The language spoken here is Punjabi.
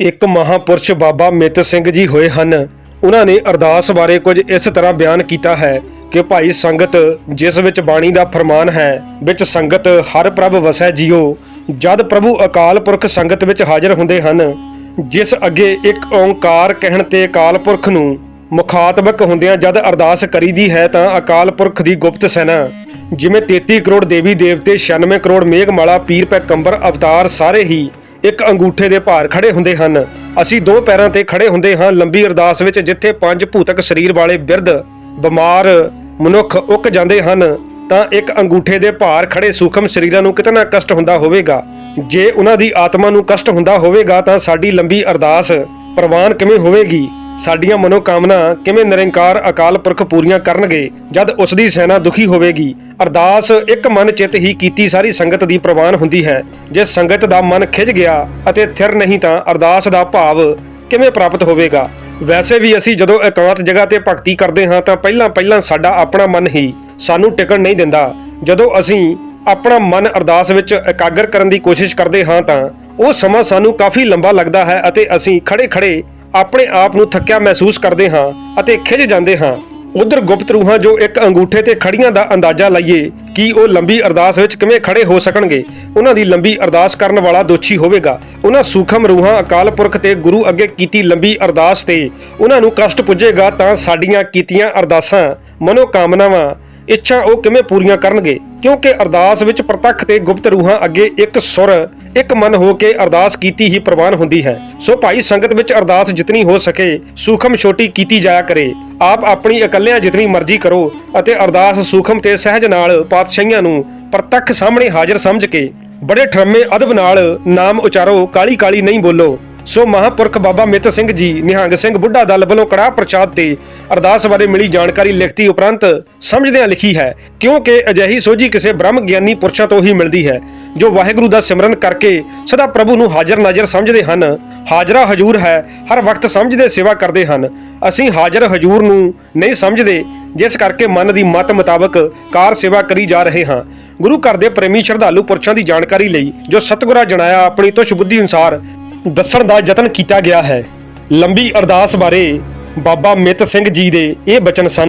ਇੱਕ ਮਹਾਪੁਰਸ਼ ਬਾਬਾ ਮਿੱਤ ਸਿੰਘ ਜੀ ਹੋਏ ਹਨ। ਉਹਨਾਂ ਨੇ ਅਰਦਾਸ ਬਾਰੇ ਕੁਝ ਇਸ ਤਰ੍ਹਾਂ ਬਿਆਨ ਕੀਤਾ ਹੈ ਕਿ ਭਾਈ ਸੰਗਤ, ਜਿਸ ਵਿੱਚ ਬਾਣੀ ਦਾ ਫਰਮਾਨ ਹੈ, ਵਿੱਚ ਸੰਗਤ ਹਰ ਪ੍ਰਭ ਵਸੈ ਜੀਓ, ਜਦ ਪ੍ਰਭੂ ਅਕਾਲ ਪੁਰਖ ਸੰਗਤ ਵਿੱਚ ਹਾਜ਼ਰ ਹੁੰਦੇ ਹਨ, ਜਿਸ ਅੱਗੇ ਇੱਕ ਓੰਕਾਰ ਕਹਿਣ ਤੇ ਅਕਾਲ ਪੁਰਖ ਨੂੰ ਮੁਖਾਤਬਕ ਹੁੰਦਿਆਂ ਜਦ ਅਰਦਾਸ ਕਰੀਦੀ ਹੈ ਤਾਂ ਅਕਾਲ ਪੁਰਖ ਦੀ ਗੁਪਤ ਸੈਨਾ, ਜਿਵੇਂ 33 ਕਰੋੜ ਦੇਵੀ ਦੇਵਤੇ 96 ਕਰੋੜ ਮੇਘਮਾਲਾ, ਪੀਰ ਪੈਗੰਬਰ, ਅਵਤਾਰ ਸਾਰੇ ਹੀ ਇੱਕ ਅੰਗੂਠੇ ਦੇ ਭਾਰ ਖੜੇ ਹੁੰਦੇ ਹਨ। ਅਸੀਂ ਦੋ ਪੈਰਾਂ ਤੇ ਖੜੇ ਹੁੰਦੇ ਹਾਂ ਲੰਬੀ ਅਰਦਾਸ ਵਿੱਚ, ਜਿੱਥੇ ਪੰਜ ਭੂਤਕ ਸਰੀਰ ਵਾਲੇ ਬਿਰਧ, ਬਿਮਾਰ ਮਨੁੱਖ ਉੱਕ ਜਾਂਦੇ ਹਨ, ਤਾਂ ਇੱਕ ਅੰਗੂਠੇ ਦੇ ਭਾਰ ਖੜੇ ਸੂਖਮ ਸਰੀਰਾਂ ਨੂੰ ਕਿਤਨਾ ਕਸ਼ਟ ਹੁੰਦਾ ਹੋਵੇਗਾ? ਜੇ ਉਹਨਾਂ ਦੀ ਆਤਮਾ ਨੂੰ ਕਸ਼ਟ ਹੁੰਦਾ ਹੋਵੇਗਾ, ਤਾਂ ਸਾਡੀ ਲੰਬੀ ਅਰਦਾਸ ਪ੍ਰਵਾਨ ਕਿਵੇਂ ਹੋਵੇਗੀ? ਸਾਡੀਆਂ ਮਨੋਕਾਮਨਾ ਕਿਵੇਂ ਨਿਰੰਕਾਰ ਅਕਾਲ ਪੁਰਖ ਪੂਰੀਆਂ ਕਰਨਗੇ, ਜਦ ਉਸ ਦੀ ਸੈਨਾ ਦੁਖੀ ਹੋਵੇਗੀ? ਅਰਦਾਸ ਇੱਕ ਮਨ ਚਿੱਤ ਹੀ ਕੀਤੀ ਸਾਰੀ ਸੰਗਤ ਦੀ ਪ੍ਰਵਾਨ ਹੁੰਦੀ ਹੈ। ਜੇ ਸੰਗਤ ਦਾ ਮਨ ਖਿੱਚ ਗਿਆ ਅਤੇ ਥਿਰ ਨਹੀਂ ਤਾਂ ਅਰਦਾਸ ਦਾ ਭਾਵ ਕਿਵੇਂ ਪ੍ਰਾਪਤ ਹੋਵੇਗਾ? ਵੈਸੇ ਵੀ ਅਸੀਂ ਜਦੋਂ ਇਕਾਂਤ ਜਗ੍ਹਾ ਤੇ ਭਗਤੀ ਕਰਦੇ ਹਾਂ ਤਾਂ ਪਹਿਲਾਂ ਪਹਿਲਾਂ ਸਾਡਾ ਆਪਣਾ ਮਨ ਹੀ ਸਾਨੂੰ ਟਿਕਣ ਨਹੀਂ ਦਿੰਦਾ। ਜਦੋਂ ਅਸੀਂ ਆਪਣਾ ਮਨ ਅਰਦਾਸ ਵਿੱਚ ਇਕਾਗਰ ਕਰਨ ਦੀ ਕੋਸ਼ਿਸ਼ ਕਰਦੇ ਹਾਂ ਤਾਂ ਉਹ ਸਮਾਂ ਸਾਨੂੰ ਕਾਫੀ ਲੰਬਾ ਲੱਗਦਾ ਹੈ ਅਤੇ ਅਸੀਂ ਖੜੇ-ਖੜੇ ਆਪਣੇ ਆਪ ਨੂੰ ਥੱਕਿਆ ਮਹਿਸੂਸ ਕਰਦੇ ਹਾਂ ਅਤੇ ਖਿਝ ਜਾਂਦੇ ਹਾਂ। ਉਧਰ ਗੁਪਤ ਰੂਹਾਂ ਜੋ ਇੱਕ ਅੰਗੂਠੇ ਤੇ ਖੜੀਆਂ ਦਾ ਅੰਦਾਜ਼ਾ ਲਾਈਏ ਕਿ ਉਹ ਲੰਬੀ ਅਰਦਾਸ ਵਿੱਚ ਕਿਵੇਂ ਖੜੇ ਹੋ ਸਕਣਗੇ, ਉਹਨਾਂ ਦੀ ਲੰਬੀ ਅਰਦਾਸ ਕਰਨ ਵਾਲਾ ਦੋਛੀ ਹੋਵੇਗਾ। ਉਹਨਾਂ ਸੂਖਮ ਰੂਹਾਂ ਅਕਾਲ ਪੁਰਖ ਤੇ ਗੁਰੂ ਅੱਗੇ ਕੀਤੀ ਲੰਬੀ ਅਰਦਾਸ ਤੇ ਉਹਨਾਂ ਨੂੰ ਕਸ਼ਟ ਪੁੱਜੇਗਾ ਤਾਂ ਸਾਡੀਆਂ ਕੀਤੀਆਂ ਅਰਦਾਸਾਂ, ਮਨੋਕਾਮਨਾਵਾਂ, ਇੱਛਾ ਉਹ ਕਿਵੇਂ ਪੂਰੀਆਂ ਕਰਨਗੇ? ਕਿਉਂਕਿ ਅਰਦਾਸ ਵਿੱਚ ਪ੍ਰਤੱਖ ਤੇ ਗੁਪਤ ਰੂਹਾਂ ਅੱਗੇ ਇੱਕ ਸੁਰ ਇੱਕ ਮਨ ਹੋ ਕੇ ਅਰਦਾਸ ਕੀਤੀ ਹੀ ਪ੍ਰਵਾਨ ਹੁੰਦੀ ਹੈ। ਸੋ ਭਾਈ ਸੰਗਤ ਵਿੱਚ ਅਰਦਾਸ ਜਿਤਨੀ ਹੋ ਸਕੇ, ਸੂਖਮ ਛੋਟੀ ਕੀਤੀ ਜਾਇਆ ਕਰੇ। ਆਪ ਆਪਣੀ ਇਕੱਲਿਆਂ ਜਿਤਨੀ ਮਰਜ਼ੀ ਕਰੋ ਅਤੇ ਅਰਦਾਸ ਸੂਖਮ ਤੇ ਸਹਿਜ ਨਾਲ ਪਾਤਸ਼ਾਹੀਆਂ ਨੂੰ ਪ੍ਰਤੱਖ ਸਾਹਮਣੇ ਹਾਜ਼ਰ ਸਮਝ ਕੇ ਬੜੇ ਠਰਮੇ ਅਦਬ ਨਾਲ ਨਾਮ ਉਚਾਰੋ ਕਾਲੀ ਕਾਲੀ ਨਹੀਂ ਬੋਲੋ। ਸੋ ਮਹਾਪੁਰਖ ਬਾਬਾ ਮਿੱਤ ਸਿੰਘ ਜੀ, ਨਿਹੰਗ ਸਿੰਘ ਬੁੱਢਾ ਦਲ ਵੱਲੋਂ ਕੜਾਹ ਪ੍ਰਚਾਦ ਤੇ ਅਰਦਾਸ ਬਾਰੇ ਮਿਲੀ ਜਾਣਕਾਰੀ ਲਿਖਤੀ ਉਪਰੰਤ ਸਮਝਦਿਆਂ ਲਿਖੀ ਹੈ, ਕਿਉਂਕਿ ਅਜਿਹੀ ਸੋਝੀ ਕਿਸੇ ਬ੍ਰਹਮ ਗਿਆਨੀ ਪੁਰਸ਼ਾਂ ਤੋਂ ਹੀ ਮਿਲਦੀ ਹੈ, ਜੋ ਵਾਹਿਗੁਰੂ ਦਾ ਸਿਮਰਨ ਕਰਕੇ ਸਦਾ ਪ੍ਰਭੂ ਨੂੰ ਹਾਜ਼ਰ ਨਾਜ਼ਰ ਸਮਝਦੇ ਹਨ। ਹਾਜ਼ਰਾ ਹਜੂਰ ਹੈ, ਹਰ ਵਕਤ ਸਮਝਦੇ ਸੇਵਾ ਕਰਦੇ ਹਨ। ਅਸੀਂ ਹਾਜ਼ਰ ਹਜੂਰ ਨੂੰ ਨਹੀਂ ਸਮਝਦੇ, ਜਿਸ ਕਰਕੇ ਮਨ ਦੀ ਮਤ ਮੁਤਾਬਕ ਕਾਰ ਸੇਵਾ ਕਰੀ ਜਾ ਰਹੇ ਹਾਂ। ਗੁਰੂ ਘਰ ਦੇ ਪ੍ਰੇਮੀ ਸ਼ਰਧਾਲੂ ਪੁਰਸ਼ਾਂ ਦੀ ਜਾਣਕਾਰੀ ਲਈ ਜੋ ਸਤਿਗੁਰਾਂ ਜਣਾਇਆ ਆਪਣੀ ਤੁਸ਼ ਬੁੱਧੀ ਅਨੁਸਾਰ ਦੱਸਣ ਦਾ ਯਤਨ ਕੀਤਾ ਗਿਆ ਹੈ। ਲੰਬੀ ਅਰਦਾਸ ਬਾਰੇ ਬਾਬਾ ਮਿੱਤ ਸਿੰਘ ਜੀ ਦੇ ਇਹ ਬਚਨ ਸਨ।